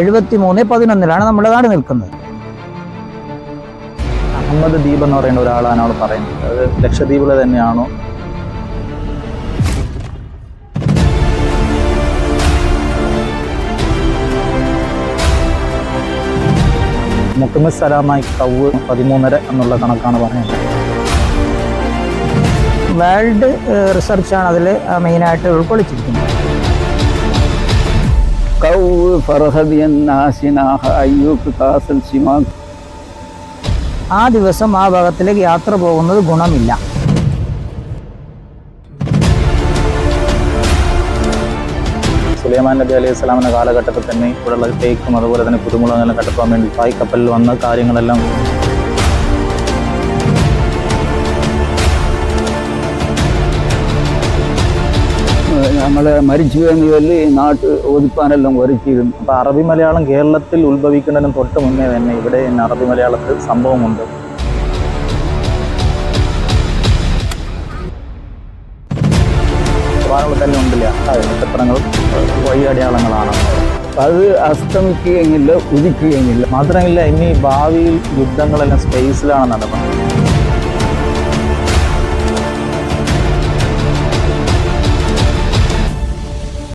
എഴുപത്തി മൂന്ന് പതിനൊന്നിലാണ് നമ്മുടെ നാട് നിൽക്കുന്നത്. അഹമ്മദ് ദ്വീപ് എന്ന് പറയുന്ന ഒരാളാണ് അവിടെ പറയുന്നത്. അത് ലക്ഷദ്വീപിലെ തന്നെയാണോ? മുഹമ്മദ് സലാമായി കവ് പതിമൂന്നര എന്നുള്ള കണക്കാണ് പറയുന്നത്. വേൾഡ് റിസർച്ചാണ് അതിൽ മെയിനായിട്ട് ഉൾക്കൊള്ളിച്ചിരിക്കുന്നത്. ആ ദിവസം ആ ഭാഗത്തിലേക്ക് യാത്ര പോകുന്നത് ഗുണമില്ല. സുലൈമാൻ നബി അലൈഹി സ്വലാമിന്റെ കാലഘട്ടത്തിൽ തന്നെ ഇവിടെയുള്ള തേക്കും അതുപോലെ തന്നെ പുതുമുളകെല്ലാം കണ്ടെത്താൻ വേണ്ടി തായ് കപ്പലിൽ വന്ന കാര്യങ്ങളെല്ലാം നമ്മളെ മരിച്ചു എന്ന് ചൊല്ലി നാട്ട് ഒതുക്കാനെല്ലാം ഒരുക്കിയിരുന്നു. അപ്പൊ അറബി മലയാളം കേരളത്തിൽ ഉത്ഭവിക്കുന്നതിനും തൊട്ട് മുന്നേ തന്നെ ഇവിടെ അറബി മലയാളത്തിൽ സംഭവമുണ്ട്. തന്നെ ഉണ്ടല്ല? നക്ഷത്രങ്ങൾ വഴി അടയാളങ്ങളാണ്. അത് അസ്തമിക്കുകയെങ്കില്ല ഉദിക്കുകയെങ്കില്ല മാത്രമല്ല ഇനി ഭാവിയിൽ യുദ്ധങ്ങളെല്ലാം സ്പേസിലാണ് നടക്കുന്നത്.